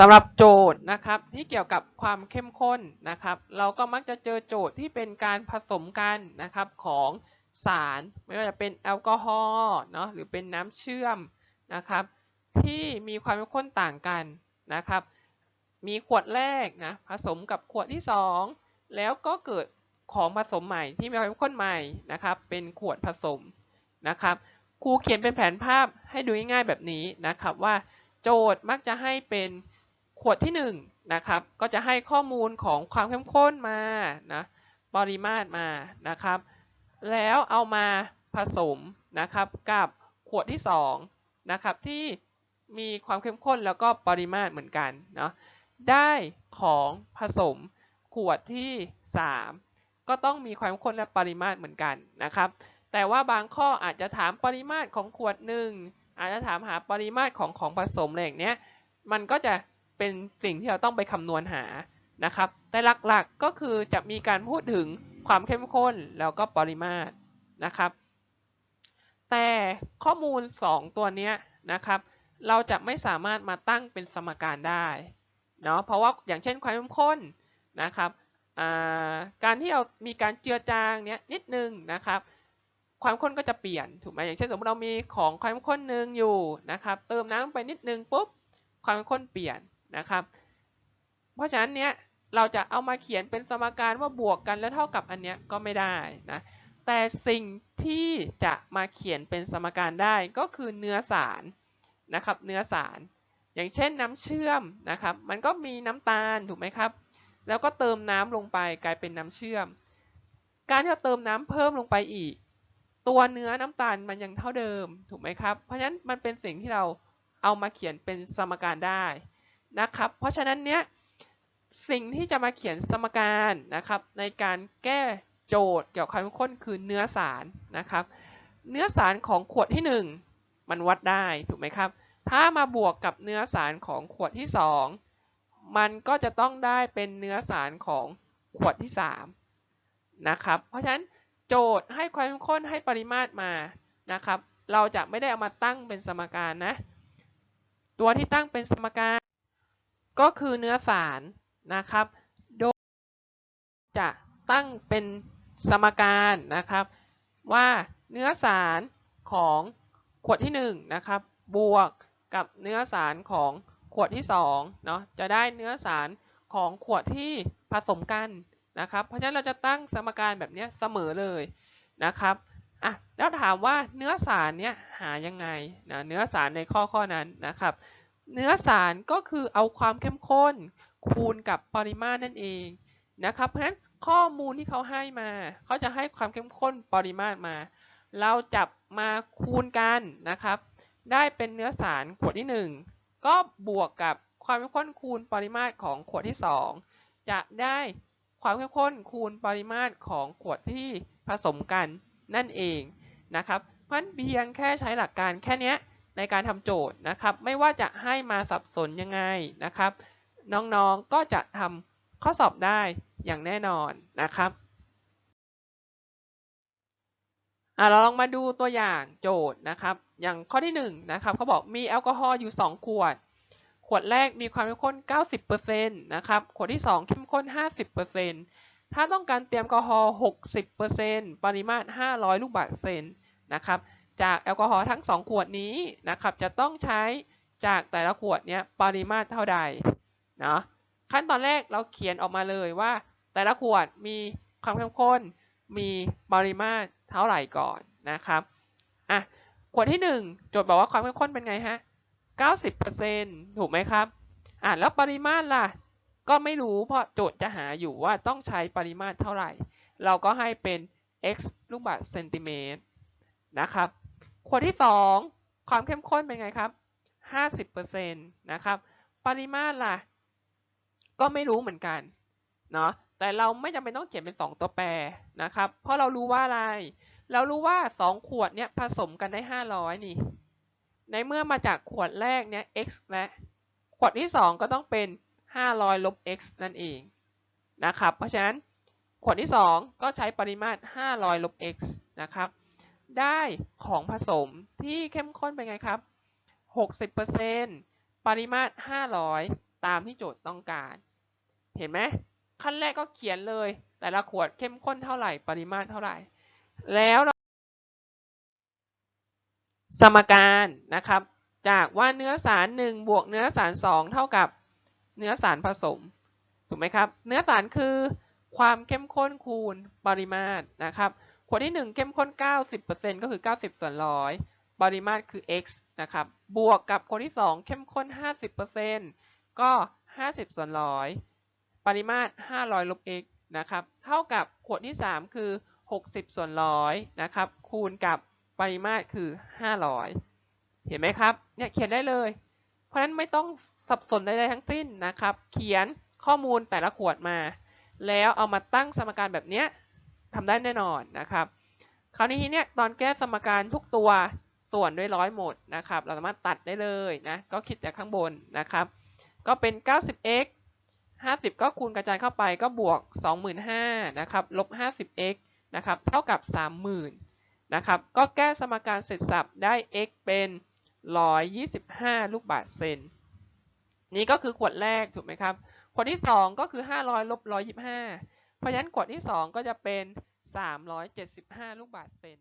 สำหรับโจทย์นะครับที่เกี่ยวกับความเข้มข้นนะครับ เราก็มักจะเจอโจทย์ที่เป็นการผสมกันนะครับของสารไม่ว่าจะเป็นแอลกอฮอล์เนาะหรือเป็นน้ำเชื่อมนะครับ ที่มีความเข้มข้นต่างกันนะครับ มีขวดแรกนะผสมกับขวดที่ 2 แล้วก็เกิดของผสมใหม่ที่มีความเข้มข้นใหม่นะครับ เป็นขวดผสมนะครับครูเขียนเป็นแผนภาพให้ดูง่ายๆแบบนี้นะครับว่าโจทย์มักจะให้เป็น ขวดที่1นงนะครับก็จะให้ข้อมูลของความเข้มข้นมานะปริมาตรมานะครับ แล้วเอามาผสมนะครับกับขวดที่2นะครับที่มีความเข้มข้นแล้วก็ปริมาตรเหมือนกันเนาะได้ของผสมขวดที่ 3 ก็ต้องมีความเข้มข้นและปริมาตรเหมือนกันนะครับ แต่ว่าบางข้ออาจจะถามปริมาตรของขวดหนึ่งอาจจะถามหาปริมาตรของของผสมอะไรอย่างเนี้ยมันก็จะ เป็นสิ่งที่เราต้องไปคำนวณหานะครับแต่หลักๆก็คือจะมีการพูดถึงความเข้มข้นแล้วก็ปริมาตรนะครับ แต่ข้อมูล 2 ตัวนี้นะครับ เราจะไม่สามารถมาตั้งเป็นสมการได้เนาะเพราะว่าอย่างเช่นความเข้มข้นนะครับาการที่เรามีการเจือจางเนี้ยนิดนึงนะครับ ความข้นก็จะเปลี่ยนถูกไหมอย่างเช่นสมมติเรามีของความข้นหนึ่งอยู่นะครับ เติมน้ำไปนิดนึงปุ๊บความข้นเปลี่ยน นะครับ เพราะฉะนั้นเนี้ยเราจะเอามาเขียนเป็นสมการว่าบวกกันแล้วเท่ากับอันเนี้ยก็ไม่ได้นะแต่สิ่งที่จะมาเขียนเป็นสมการได้ก็คือเนื้อสารนะครับ เนื้อสาร อย่างเช่นน้ำเชื่อมนะครับ มันก็มีน้ำตาลถูกไหมครับ แล้วก็เติมน้ำลงไปกลายเป็นน้ำเชื่อม การที่เราเติมน้ำเพิ่มลงไปอีก ตัวเนื้อน้ำตาลมันยังเท่าเดิมถูกไหมครับ เพราะฉะนั้นมันเป็นสิ่งที่เราเอามาเขียนเป็นสมการได้ นะครับ เพราะฉะนั้นเนี้ยสิ่งที่จะมาเขียนสมการนะครับในการแก้โจทย์เกี่ยวกับความเข้มข้นคือเนื้อสารนะครับ เนื้อสารของขวดที่ 1 มันวัดได้ถูกไหมครับ ถ้ามาบวกกับเนื้อสารของขวดที่ 2 มันก็จะต้องได้เป็นเนื้อสารของขวดที่3นะครับเพราะฉะนั้นโจทย์ให้ความเข้มข้นให้ปริมาตรมานะครับ เราจะไม่ได้เอามาตั้งเป็นสมการนะ ตัวที่ตั้งเป็นสมการ ก็คือเนื้อสารนะครับ โดยจะตั้งเป็นสมการนะครับ ว่าเนื้อสารของขวดที่1นงนะครับบวกกับเนื้อสารของขวดที่2เนาะจะได้เนื้อสารของขวดที่ผสมกันนะครับ เพราะฉะนั้นเราจะตั้งสมการแบบนี้เสมอเลยนะครับอะแล้วถามว่าเนื้อสารเนี้ยหายังไงนะเนื้อสารในข้อข้อนั้นนะครับ เนื้อสารก็คือเอาความเข้มข้น คูณกับปริมาตรนั่นเองนะครับเพราะฉะนั้นข้อมูลที่เขาให้มา เขาจะให้ความเข้มข้นปริมาตรมา เราจับมาคูณกันนะครับ ได้เป็นเนื้อสารขวดที่ 1 ก็บวกกับความเข้มข้นคูณปริมาตรของขวดที่ 2 จะได้ความเข้มข้นคูณปริมาตรของขวดที่ผสมกันนั่นเองนะครับเพราะเพียงแค่ใช้หลักการแค่นี้ ในการทำโจทย์นะครับ ไม่ว่าจะให้มาสับสนยังไงนะครับ น้องๆก็จะทำข้อสอบได้อย่างแน่นอนนะครับเราลองมาดูตัวอย่างโจทย์นะครับ อย่างข้อที่1นงนะครับเขาบอกมีแอลกอฮอล์อยู่ 2 ขวด ขวดแรกมีความเข้มข้น 90%นะครับ ขวดที่ 2 เข้มข้น 50%ถ้าต้องการเตรียมแอลกอฮอล์ 60%ปริมาตร 500 ลูกบาศก์เซนนะครับ จากแอลกอฮอล์ทั้ง 2 ขวดนี้นะครับ จะต้องใช้จากแต่ละขวดเนี้ยปริมาตรเท่าใดเนาะขั้นตอนแรกเราเขียนออกมาเลยว่า แต่ละขวดมีความเข้มข้น มีปริมาตรเท่าไหร่ก่อนนะครับอะขวดที่ 1 โจทย์บอกว่าความเข้มข้นเป็นไงฮะ 90%ถูกไหมครับอะแล้วปริมาตรล่ะ ก็ไม่รู้เพราะโจทย์จะหาอยู่ว่าต้องใช้ปริมาตรเท่าไหร่ เราก็ให้เป็น x ลูกบาศก์เซนติเมตรนะครับ ขวดที่ 2 ความเข้มข้นเป็นไงครับ 50%นะครับ ปริมาตรล่ะ ก็ไม่รู้เหมือนกัน เนาะ แต่เราไม่จำเป็นต้องเขียนเป็น 2 ตัวแปรนะครับ เพราะเรารู้ว่าอะไร เรารู้ว่า 2 ขวดเนี้ยผสมกันได้ 500 นี่ ในเมื่อมาจากขวดแรกเนี้ย x และ ขวดที่ 2 ก็ต้องเป็น 500 ลบ x นั่นเองนะครับ เพราะฉะนั้นขวดที่ 2 ก็ใช้ปริมาตร 500 ลบ x นะครับ ได้ของผสมที่เข้มข้นเป็นไงครับ 60%ปริมาตร 500 ตามที่โจทย์ต้องการ เห็นไหมขั้นแรกก็เขียนเลย แต่ละขวดเข้มข้นเท่าไหร่ ปริมาตรเท่าไหร่ แล้วสมการนะครับ จากว่าเนื้อสาร 1 บวกเนื้อสาร 2 เท่ากับเนื้อสารผสม ถูกไหมครับ เนื้อสารคือความเข้มข้นคูณปริมาตรนะครับ ขวดที่ 1 เข้มข้น 90%ก็คือ 90 ส่วนร้อยปริมาตรคือ x นะครับ บวกกับคนที่ 2 เข้มข้น 50%ก็ 50 ส่วนร้อยปริมาตร 500 ลบ x นะครับ เท่ากับขวดที่ 3 คือ 60 ส่วนร้อยนะครับ คูณกับปริมาตรคือ 500 เห็นไหมครับ เนี่ยเขียนได้เลย เพราะฉะนั้นไม่ต้องสับสนใดๆทั้งสิ้นนะครับ เขียนข้อมูลแต่ละขวดมา แล้วเอามาตั้งสมการแบบเนี้ย ทำได้แน่นอนนะครับ คราวนี้เนี่ยตอนแก้สมการทุกตัวส่วนด้วยร้อยหมดนะครับ เราสามารถตัดได้เลยนะ ก็คิดจากข้างบนนะครับ ก็เป็น 90x 50 ก็คูณกระจายเข้าไปก็บวก 25,000นะครับ ลบ 50x นะครับ เท่ากับ 30,000นะครับ ก็แก้สมการเสร็จสับได้ x เป็น 125 ลูกบาศก์เซน นี่ก็คือขวดแรกถูกไหมครับ ขวดที่ 2 ก็คือ 500 ลบ 125 เพราะฉะนั้นขวดที่ 2 ก็จะเป็น 375 ลูกบาศก์เซน